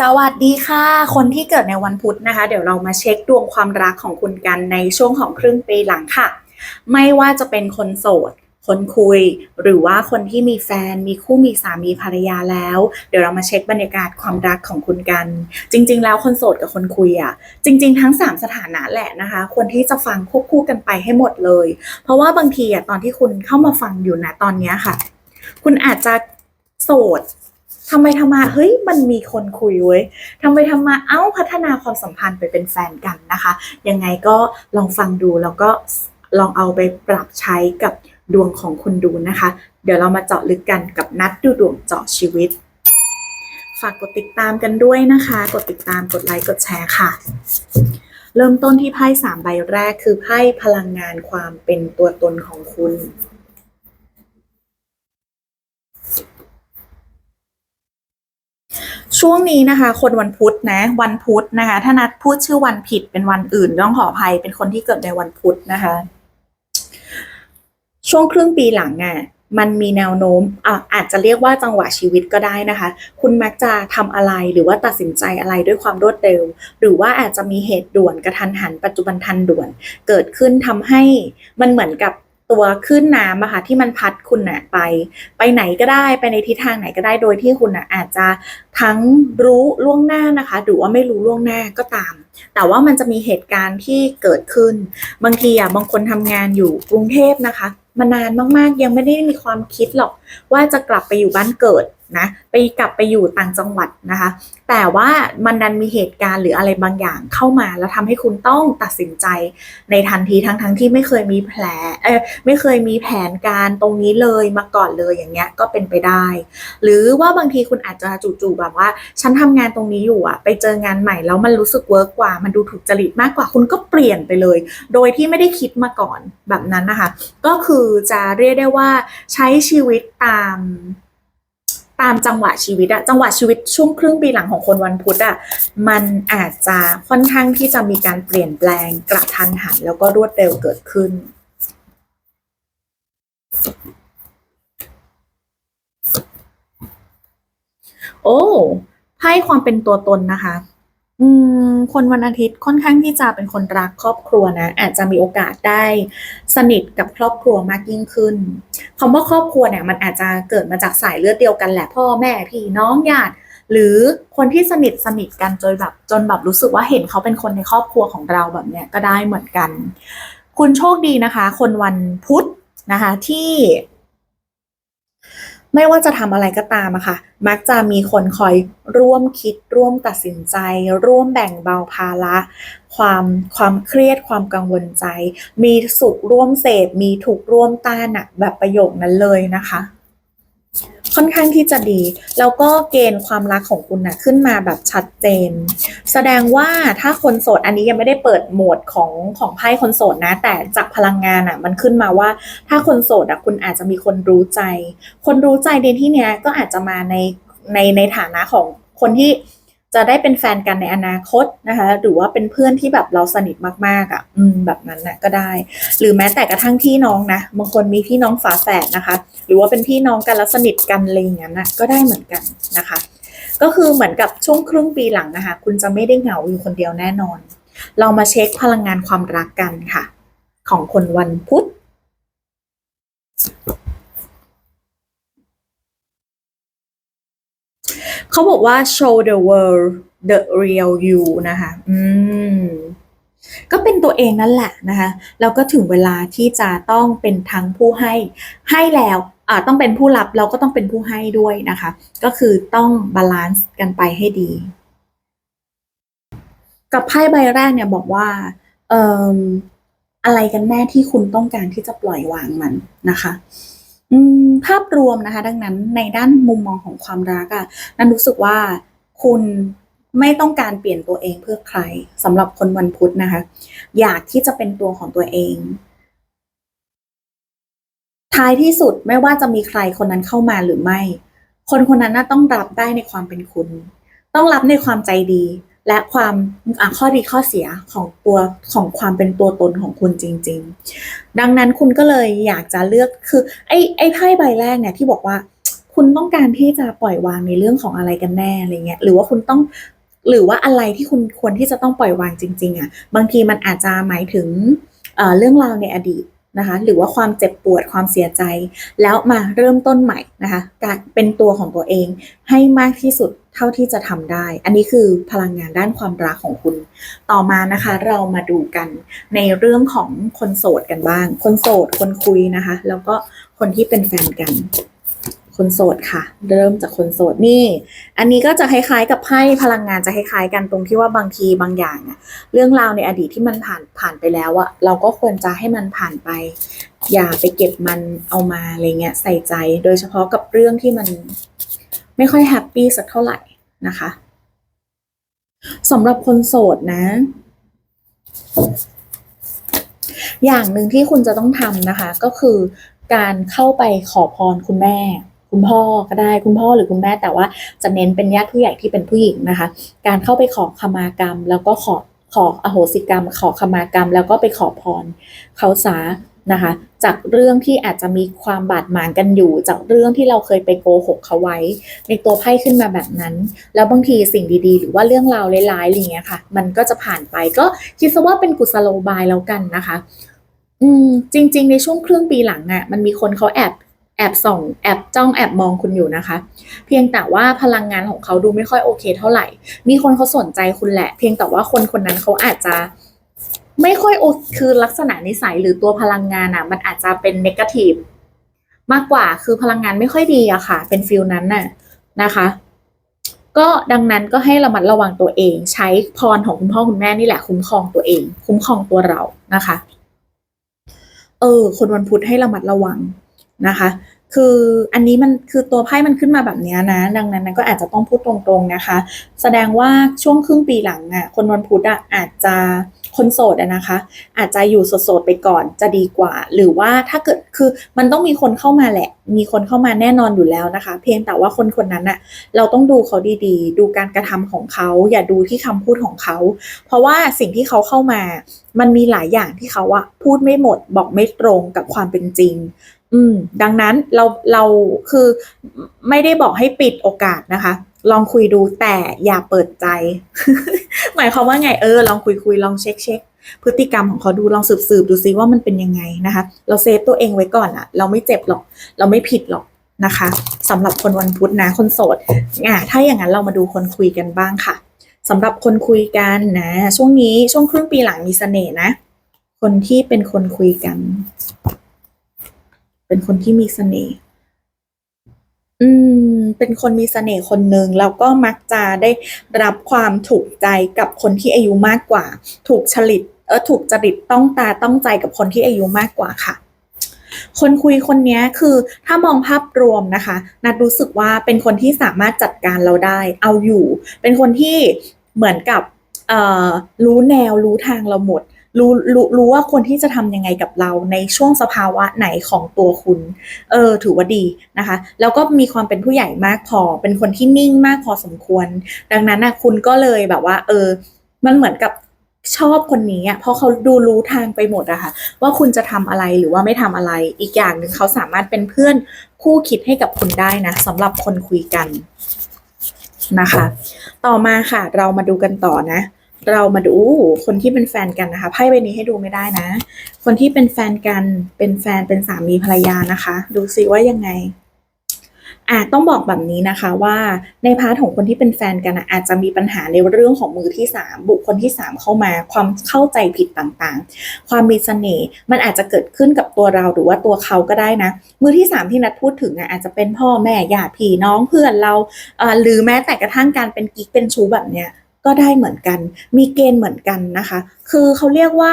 สวัสดีค่ะ คนที่เกิดในวันพุธนะคะ เดี๋ยวเรามาเช็คดวงความรักของคุณกันในช่วงของครึ่งปีหลังค่ะ ไม่ว่าจะเป็นคนโสด คนคุย หรือว่าคนที่มีแฟนมีคู่มีสามีภรรยาแล้ว เดี๋ยวเรามาเช็คบรรยากาศความรักของคุณกัน จริง ๆ แล้วคนโสดกับคนคุยอะ จริง ๆ ทั้ง 3 สถานะแหละนะคะควรที่จะฟังควบคู่กันไปให้หมดเลย เพราะว่าบางทีอะตอนที่คุณเข้ามาฟังอยู่นะตอนนี้ค่ะ คุณอาจจะโสด ทำไมทำมาเฮ้ยมันมีคนคุยเว้ยทำไมทำมาเอ้าพัฒนาความสัมพันธ์ไปเป็นแฟนกันนะคะ ยังไงก็ลองฟังดูแล้วก็ลองเอาไปปรับใช้กับดวงของคุณดูนะคะ เดี๋ยวเรามาเจาะลึกกันกับนัดดูดวงเจาะชีวิต ฝากกดติดตามกันด้วยนะคะ กดติดตามกดไลค์กดแชร์ค่ะ เริ่มต้นที่ไพ่สามใบแรกคือไพ่พลังงานความเป็นตัวตนของคุณ ช่วงนี้นะคะ คนวันพุธนะ วันพุธนะคะ ถ้านัดพูดชื่อวันผิดเป็นวันอื่น ต้องขออภัยเป็นคนที่เกิดในวันพุธนะคะ ช่วงครึ่งปีหลังอะมันมีแนวโน้มอะอาจจะเรียกว่าจังหวะชีวิตก็ได้นะคะ คุณมักจะทำอะไรหรือว่าตัดสินใจอะไรด้วยความรวดเร็ว หรือว่าอาจจะมีเหตุด่วนกระทันหันปัจจุบันทันด่วน เกิดขึ้นทำให้มันเหมือนกับ ตัวขึ้นน้ำอะค่ะที่มันพัดคุณน่ะไป ไปไหนก็ได้ไปในทิศทางไหนก็ได้โดยที่คุณน่ะอาจจะทั้งรู้ล่วงหน้านะคะ หรือว่าไม่รู้ล่วงหน้าก็ตาม แต่ว่ามันจะมีเหตุการณ์ที่เกิดขึ้น บางทีอะบางคนทำงานอยู่กรุงเทพนะคะ มานานมากๆยังไม่ได้มีความคิดหรอก ว่าจะกลับไปอยู่บ้านเกิด นะไปกลับไปอยู่ต่างจังหวัดนะคะ แต่ว่ามันดันมีเหตุการณ์หรืออะไรบางอย่างเข้ามา แล้วทำให้คุณต้องตัดสินใจในทันทีทั้งทั้งๆที่ไม่เคยมีแผลเออไม่เคยมีแผนการตรงนี้เลยมาก่อนเลยอย่างเงี้ยก็เป็นไปได้ หรือว่าบางทีคุณอาจจะจู่ๆแบบว่า ฉันทำงานตรงนี้อยู่อะไปเจองานใหม่แล้วมันรู้สึกเวิร์กกว่า มันดูถูกจริตมากกว่าคุณก็เปลี่ยนไปเลย โดยที่ไม่ได้คิดมาก่อนแบบนั้นนะคะ ก็คือจะเรียกได้ว่าใช้ชีวิตตาม ตามจังหวะชีวิตอะจังหวะชีวิตช่วงครึ่งปีหลังของคนวันพุธอะมันอาจจะค่อนข้างที่จะมีการเปลี่ยนแปลงกระทันหันแล้วก็รวดเร็วเกิดขึ้น โอ้ไพ่ความเป็นตัวตนนะคะ อืมคนวันอาทิตย์ค่อนข้างที่จะเป็นคนรักครอบครัวนะ อาจจะมีโอกาสได้สนิทกับครอบครัวมากยิ่งขึ้นคำว่าครอบครัวเนี่ยมันอาจจะเกิดมาจากสายเลือดเดียวกันแหละพ่อแม่พี่น้องญาติหรือคนที่สนิทสนิทกันจนแบบจนแบบรู้สึกว่าเห็นเขาเป็นคนในครอบครัวของเราแบบเนี้ยก็ได้เหมือนกัน คุณโชคดีนะคะ คนวันพุธนะคะที่ ไม่ว่าจะทำอะไรก็ตามอะค่ะ มักจะมีคนคอยร่วมคิดร่วมตัดสินใจ ร่วมแบ่งเบาภาระความความเครียดความกังวลใจ มีสุขร่วมเสพมีถูกร่วมต้านอะแบบประโยคนั้นเลยนะคะ ค่อนข้างที่จะดี แล้วก็เกณฑ์ความรักของคุณนะขึ้นมาแบบชัดเจน แสดงว่าถ้าคนโสดอันนี้ยังไม่ได้เปิดโหมดของของไพ่คนโสดนะ แต่จากพลังงานอะมันขึ้นมาว่า ถ้าคนโสดอะคุณอาจจะมีคนรู้ใจ คนรู้ใจในที่เนี้ยก็อาจจะมาในในในฐานะของคนที่ จะได้เป็นแฟนกันในอนาคตนะคะ หรือว่าเป็นเพื่อนที่แบบเราสนิทมากๆอะ อืมแบบนั้นนะก็ได้ หรือแม้แต่กระทั่งพี่น้องนะบางคนมีพี่น้องฝาแฝดนะคะ หรือว่าเป็นพี่น้องกันแล้วสนิทกันอะไรอย่างนั้นนะก็ได้เหมือนกันนะคะ ก็คือเหมือนกับช่วงครึ่งปีหลังนะคะ คุณจะไม่ได้เหงาอยู่คนเดียวแน่นอน เรามาเช็คพลังงานความรักกันค่ะ ของคนวันพุธ เขาบอกว่า show the world the real you นะคะ อืม ก็เป็นตัวเองนั่นแหละนะคะ แล้วก็ถึงเวลาที่จะต้องเป็นทั้งผู้ให้ ให้แล้วอ่าต้องเป็นผู้รับเราก็ต้องเป็นผู้ให้ด้วยนะคะ ก็คือต้องบาลานซ์กันไปให้ดี กับไพ่ใบแรกเนี่ยบอกว่า เอ่ออะไรกันแน่ที่คุณต้องการที่จะปล่อยวางมันนะคะ อืมภาพรวมนะคะ ดังนั้นในด้านมุมมองของความรักอะ่ะนั้นรู้สึกว่าคุณไม่ต้องการเปลี่ยนตัวเองเพื่อใครสำหรับคนวันพุธนะคะ อยากที่จะเป็นตัวของตัวเอง ท้ายที่สุดไม่ว่าจะมีใครคนนั้นเข้ามาหรือไม่ คนคนนั้นน่ะต้องรับได้ในความเป็นคุณ ต้องรับในความใจดี และความข้อดีข้อเสียของตัวของความเป็นตัวตนของคุณจริง ๆ ดังนั้นคุณก็เลยอยากจะเลือกคือไอ้ไอ้ไพ่ใบแรกเนี่ยที่บอกว่าคุณต้องการที่จะปล่อยวางในเรื่องของอะไรกันแน่อะไรเงี้ยหรือว่าคุณต้องหรือว่าอะไรที่คุณควรที่จะต้องปล่อยวางจริง ๆอะบางทีมันอาจจะหมายถึงเเรื่องราวในอดีต นะคะหรือว่าความเจ็บปวดความเสียใจ แล้วมาเริ่มต้นใหม่นะคะการเป็นตัวของตัวเองให้มากที่สุดเท่าที่จะทำได้ อันนี้คือพลังงานด้านความรักของคุณ ต่อมานะคะเรามาดูกันในเรื่องของคนโสดกันบ้าง คนโสดคนคุยนะคะ แล้วก็คนที่เป็นแฟนกัน คนโสดค่ะ เริ่มจากคนโสดนี่ อันนี้ก็จะคล้ายๆ กับไพ่พลังงานจะคล้ายๆ กันตรงที่ว่าบางทีบางอย่างอะเรื่องราวในอดีตที่มันผ่านผ่านไปแล้วอะเราก็ควรจะให้มันผ่านไป อย่าไปเก็บมันเอามาอะไรเงี้ยใส่ใจ โดยเฉพาะกับเรื่องที่มันไม่ค่อยแฮปปี้สักเท่าไหร่นะคะสำหรับคนโสดนะ อย่างหนึ่งที่คุณจะต้องทำนะคะ ก็คือการเข้าไปขอพรคุณแม่ คุณพ่อก็ได้คุณพ่อหรือคุณแม่แต่ว่าจะเน้นเป็นญาติผู้ใหญ่ที่เป็นผู้หญิงนะคะ การเข้าไปขอขมากรรม แล้วก็ขอขออโหสิกรรม ขอขมากรรม แล้วก็ไปขอพรเขาสานะคะ จากเรื่องที่อาจจะมีความบาดหมางกันอยู่ จากเรื่องที่เราเคยไปโกหกเขาไว้ ในตัวไพ่ขึ้นมาแบบนั้น แล้วบางทีสิ่งดีๆ หรือว่าเรื่องราวร้ายๆอะไรเงี้ยค่ะ มันก็จะผ่านไปก็คิดซะว่าเป็นกุศโลบายแล้วกันนะคะ อืมจริง ๆ ในช่วงครึ่งปีหลังอะ่ะมันมีคนเขาแอบ แอบส่องแอบจ้องแอบมองคุณอยู่นะคะ เพียงแต่ว่าพลังงานของเขาดูไม่ค่อยโอเค เท่าไหร่ มีคนเขาสนใจคุณแหละ เพียงแต่ว่าคนคนนั้นเขาอาจจะไม่ค่อยโอคือลักษณะนิสัยหรือตัวพลังงานอะ มันอาจจะเป็นเนกาทีฟมากกว่าคือพลังงานไม่ค่อยดีอะค่ะ เป็นฟิลนั้นน่ะนะคะ ก็ดังนั้นก็ให้ระมัดระวังตัวเอง ใช้พรของคุณพ่อคุณแม่นี่แหละ คุ้มครองตัวเอง คุ้มครองตัวเรานะคะ เออ คนวันพุธให้ระมัดระวัง นะคะ คืออันนี้มันคือตัวไพ่มันขึ้นมาแบบนี้นะ ดังนั้นก็อาจจะต้องพูดตรงๆนะคะ แสดงว่าช่วงครึ่งปีหลังอะ คนวันพุธอะอาจจะคนโสดนะคะ อาจจะอยู่โสดๆไปก่อนจะดีกว่า หรือว่าถ้าเกิดคือมันต้องมีคนเข้ามาแหละ มีคนเข้ามาแน่นอนอยู่แล้วนะคะ เพียงแต่ว่าคนคนนั้นอะเราต้องดูเขาดีๆ ดูการกระทำของเขา อย่าดูที่คำพูดของเขา เพราะว่าสิ่งที่เขาเข้ามา มันมีหลายอย่างที่เขาอะพูดไม่หมด บอกไม่ตรงกับความเป็นจริงอืม ดังนั้นเราเราคือไม่ได้บอกให้ปิดโอกาสนะคะ ลองคุยดูแต่อย่าเปิดใจ หมายความว่าไงเออ ลองคุยคุยลองเช็คเช็คพฤติกรรมของเขาดูลองสืบสืบดูซิว่ามันเป็นยังไงนะคะ เราเซฟตัวเองไว้ก่อนอะเราไม่เจ็บหรอก เราไม่ผิดหรอกนะคะสำหรับคนวันพุธนะ คนโสดอะถ้าอย่างนั้นเรามาดูคนคุยกันบ้างค่ะสำหรับคนคุยกันนะ ช่วงนี้ช่วงครึ่งปีหลังมีเสน่ห์นะ คนที่เป็นคนคุยกัน เป็นคนที่มีเสน่ห์อืม เป็นคนมีเสน่ห์คนหนึ่งแล้วก็มักจะได้รับความถูกใจกับคนที่อายุมากกว่า ถูกฉลิตเออถูกจริตต้องตาต้องใจกับคนที่อายุมากกว่าค่ะ คนคุยคนนี้คือถ้ามองภาพรวมนะคะ นัดรู้สึกว่าเป็นคนที่สามารถจัดการเราได้ เอาอยู่ เป็นคนที่เหมือนกับรู้แนวรู้ทางเราหมด รู้รู้รู้ว่าควรที่จะทำยังไงกับเราในช่วงสภาวะไหนของตัวคุณ เออ ถือว่าดีนะคะ แล้วก็มีความเป็นผู้ใหญ่มากพอ เป็นคนที่นิ่งมากพอสมควร ดังนั้นนะคุณก็เลยแบบว่า เออ มันเหมือนกับชอบคนนี้อะเพราะเขาดูรู้ทางไปหมดอะค่ะ ว่าคุณจะทำอะไรหรือว่าไม่ทำอะไร อีกอย่างหนึ่งเขาสามารถเป็นเพื่อนคู่คิดให้กับคุณได้นะสำหรับคนคุยกันนะคะ ต่อมาค่ะ เรามาดูกันต่อนะ เรามาดูคนที่เป็นแฟนกันนะคะไพ่ใบนี้ให้ดูไม่ได้นะ คนที่เป็นแฟนกันเป็นแฟนเป็นสามีภรรยานะคะ ดูซิว่ายังไงอะต้องบอกแบบนี้นะคะว่าในพาร์ทของคนที่เป็นแฟนกันอาจจะมีปัญหาในเรื่องของมือที่สามบุคคลที่สามเข้ามาความเข้าใจผิดต่างๆ ความมีเสน่ห์มันอาจจะเกิดขึ้นกับตัวเราหรือว่าตัวเขาก็ได้นะ มือที่สามที่นัดพูดถึงอาจจะเป็นพ่อแม่ญาติพี่น้องเพื่อนเราหรือแม้แต่กระทั่งการเป็นกิ๊กเป็นชู้แบบเนี้ย ก็ได้เหมือนกัน มีเกณฑ์เหมือนกันนะคะ คือเขาเรียกว่า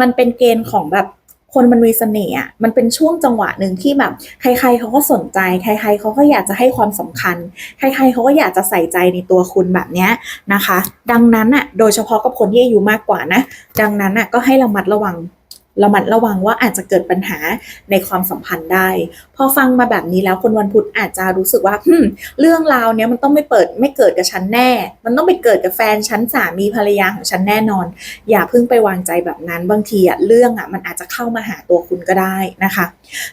มันเป็นเกณฑ์ของแบบคนมันมีเสน่ห์อะมันเป็นช่วงจังหวะหนึ่งที่แบบ ใคร ๆเขาก็สนใจ ใคร ๆเขาก็อยากจะให้ความสำคัญ ใคร ๆเขาก็อยากจะใส่ใจในตัวคุณแบบเนี้ยนะคะ ดังนั้นอะ โดยเฉพาะกับคนที่อายุมากกว่านะ ดังนั้นอะก็ให้ระมัดระวัง ระมัดระวังว่าอาจจะเกิดปัญหาในความสัมพันธ์ได้ พอฟังมาแบบนี้แล้วคนวันพุธอาจจะรู้สึกว่าเรื่องราวเนี้ยมันต้องไม่เปิดไม่เกิดกับฉันแน่ มันต้องไปเกิดกับแฟนฉันสามีภรรยาของฉันแน่นอน อย่าเพิ่งไปวางใจแบบนั้นบางทีอะเรื่องอะมันอาจจะเข้ามาหาตัวคุณก็ได้นะคะ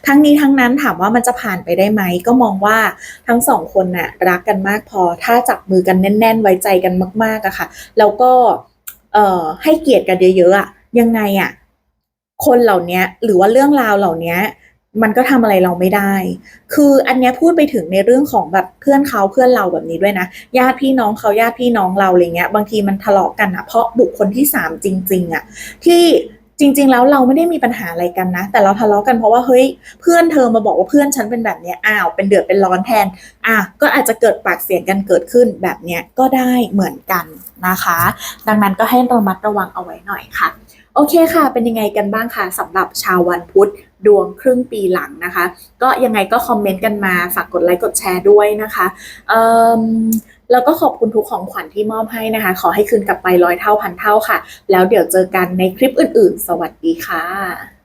ทั้งนี้ทั้งนั้นถามว่ามันจะผ่านไปได้ไหมก็มองว่าทั้งสองคนน่ะรักกันมากพอถ้าจับมือกันแน่น ๆ ไว้ใจกันมากๆอะค่ะ แล้วก็เอ่อให้เกียรติกันเยอะๆอะยังไงอะ คนเหล่านี้หรือว่าเรื่องราวเหล่านี้มันก็ทำอะไรเราไม่ได้ คืออันนี้พูดไปถึงในเรื่องของแบบเพื่อนเขาเพื่อนเราแบบนี้ด้วยนะ ญาติพี่น้องเขาญาติพี่น้องเราอะไรเงี้ย บางทีมันทะเลาะกันอะเพราะบุคคลที่สามจริง ๆอะที่จริง ๆ แล้วเราไม่ได้มีปัญหาอะไรกันนะ แต่เราทะเลาะกันเพราะว่าเฮ้ยเพื่อนเธอมาบอกว่าเพื่อนฉันเป็นแบบเนี้ยอ้าวเป็นเดือดเป็นร้อนแทน อะก็อาจจะเกิดปากเสียงกันเกิดขึ้นแบบเนี้ยก็ได้เหมือนกันนะคะ ดังนั้นก็ให้ระมัดระวังเอาไว้หน่อยค่ะ โอเคค่ะ เป็นยังไงกันบ้างคะสำหรับชาววันพุธดวงครึ่งปีหลังนะคะ ก็ยังไงก็คอมเมนต์กันมาฝากกดไลค์กดแชร์ด้วยนะคะเอ่อแล้วก็ขอบคุณทุกของขวัญที่มอบให้นะคะ ขอให้คืนกลับไปร้อยเท่าพันเท่าค่ะ แล้วเดี๋ยวเจอกันในคลิปอื่นๆ สวัสดีค่ะ